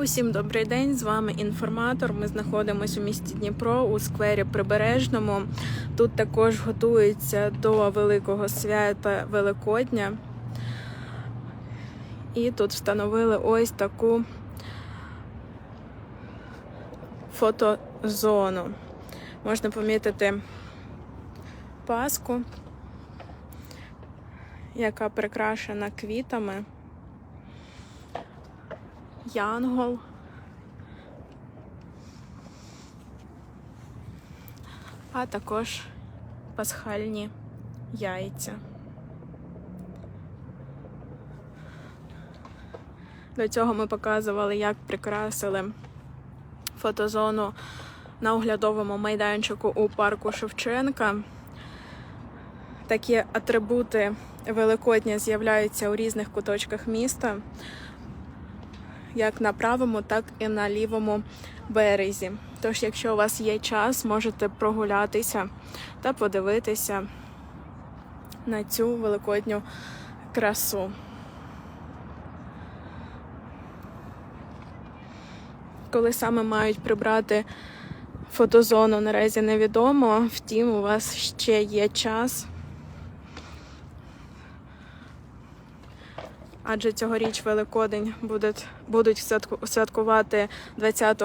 Усім добрий день! З вами інформатор. Ми знаходимося у місті Дніпро у сквері Прибережному. Тут також готується до великого свята Великодня. І тут встановили ось таку фотозону. Можна помітити паску, яка прикрашена квітами янгол. А також пасхальні яйця. До цього ми показували, як прикрасили фотозону на оглядовому майданчику у парку Шевченка. Такі атрибути Великодня з'являються у різних куточках міста як на правому, так і на лівому березі. Тож, якщо у вас є час, можете прогулятися та подивитися на цю великодню красу. Коли саме мають прибрати фотозону, наразі невідомо, втім, у вас ще є час. Адже цьогоріч Великодень будуть, будуть святку- святкувати 20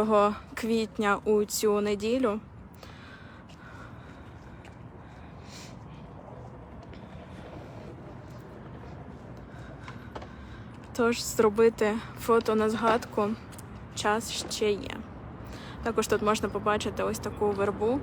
квітня у цю неділю. Тож зробити фото на згадку час ще є. Також тут можна побачити ось таку вербу.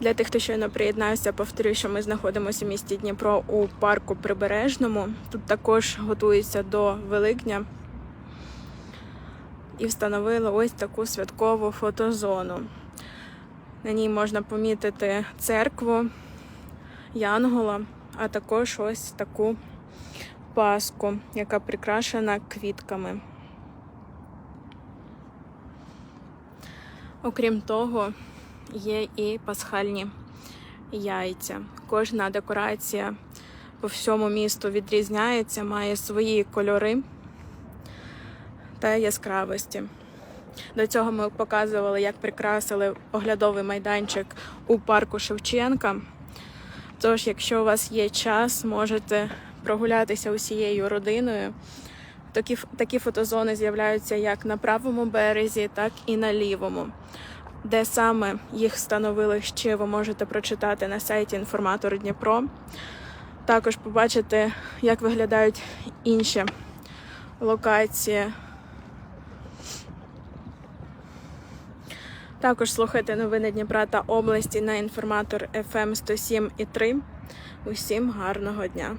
Для тих, хто щойно приєднався, повторюю, що ми знаходимося в місті Дніпро у парку Прибережному. Тут також готуються до Великдня і встановили ось таку святкову фотозону. На ній можна помітити церкву, Янгола, а також ось таку паску, яка прикрашена квітками. Окрім того, є і пасхальні яйця. Кожна декорація по всьому місту відрізняється, має свої кольори та яскравості. До цього ми показували, як прикрасили оглядовий майданчик у парку Шевченка. Тож, якщо у вас є час, можете прогулятися усією родиною. Такі, такі фотозони з'являються як на правому березі, так і на лівому. Де саме їх встановили ще ви можете прочитати на сайті інформатор Дніпро. Також побачити, як виглядають інші локації. Також слухайте новини Дніпра та області на інформатор FM 107 і 3. Усім гарного дня!